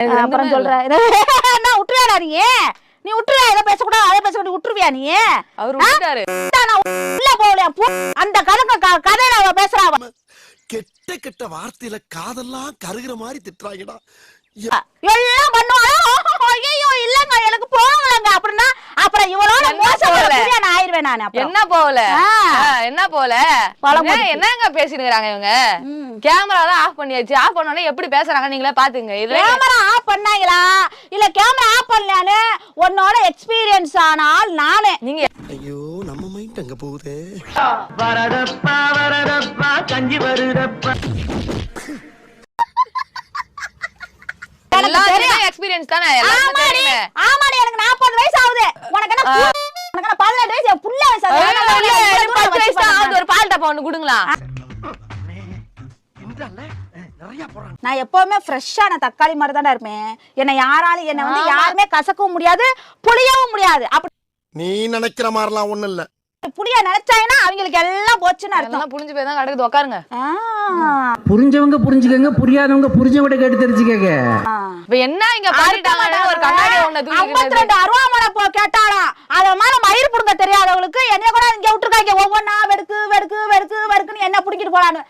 அப்புறம் ரெண்டுமே சொல்ற நான் விட்டுருவியா நீ? நீ விட்டுருவியா இதை பேசக்கூடாது அதை பேசக்கூடாது விட்டுருவியா நீ அவர் உள்ள போகலையா? அந்த கதை க- கதையில அவ பேசுறா. கெட்ட கெட்ட வார்த்தையில காதெல்லாம் கருகிற மாதிரி திட்டுறாங்கடா. எல்லாம் பண்ணுவாங்க. ஐயோ இல்லங்க எனக்கு போகலங்க. அப்படின்னா அப்புறம் இவளோட என்ன மோசம் ஆயிருவேன் நான் அப்புறம். என்ன போகல? என்ன என்ன- என்னங்க பேசினுக்குறாங்க இவங்க. கேமரா தான் ஆஃப் பண்ணியாச்சு. ஆஃப் பண்ணோடனே எப்படி பேசுறாங்க நீங்களே பாத்துங்க இது கேமரா ஆஃப் பண்ணாங்களா? இல்ல கேமரா ஆஃப் பண்ணலான்னு உன்னோட எக்ஸ்பீரியன்ஸ் ஆனால் நானு. நீங்க ஐயோ நம்ம மைண்ட் அங்க போகுதே. வரதப்பா வரதப்பா கஞ்சி வருதப்பா. எக்ஸ்பீரியன்ஸ் தானே? ஆமாடி ஆமாடி எனக்கு நாற்பது வயசு ஆகுது. உனக்கு என்ன உனக்கு என்ன பதினெட்டு வயசு? புள்ள ஆகுது. ஆகுது ஒரு பால் டப்பா கொடுங்களா? போறாங்க நான் எப்பவுமே ஃப்ரெஷ்ஷான தக்காளி மாதிரி தானே இருப்பேன். என்னை யாராலும் என்னை வந்து யாருமே கசக்கவும் முடியாது புளியவும் முடியாது. அப்படி நீ நினைக்கிற மாதிரிலாம் ஒண்ணும் இல்ல. புளிய நினைச்சாங்கன்னா அவங்களுக்கு எல்லாம் போச்சுன்னு அர்த்தம். புரிஞ்சு போய் தான் கிடக்குது. உட்காருங்க. புரிஞ்சவங்க புரிஞ்சுக்கங்க புரியாதவங்க புரிஞ்சவங்க கேட்டு தெரிஞ்சுக்கங்க. இப்ப என்ன இங்க பாடிட்டாங்க ஒரு கண்ணாடி ஒண்ணு ஐம்பத்தி தூக்கிட்டு ரெண்டு அருவாமனை போ கேட்டாலாம் அத மாதிரி மயிர் புடிக்கிட்டு போலான்னு.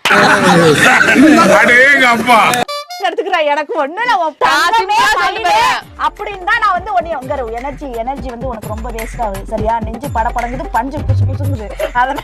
எடுத்துக்கிறா எனக்கு ஒண்ணு. அப்படின்னு தான் நான் வந்து உன்னை உங்க எனர்ஜி எனர்ஜி வந்து உனக்கு ரொம்ப வேஸ்ட் ஆகுது. சரியா? நெஞ்சு பட படங்குது பஞ்சு குசு குசுங்குது அதனால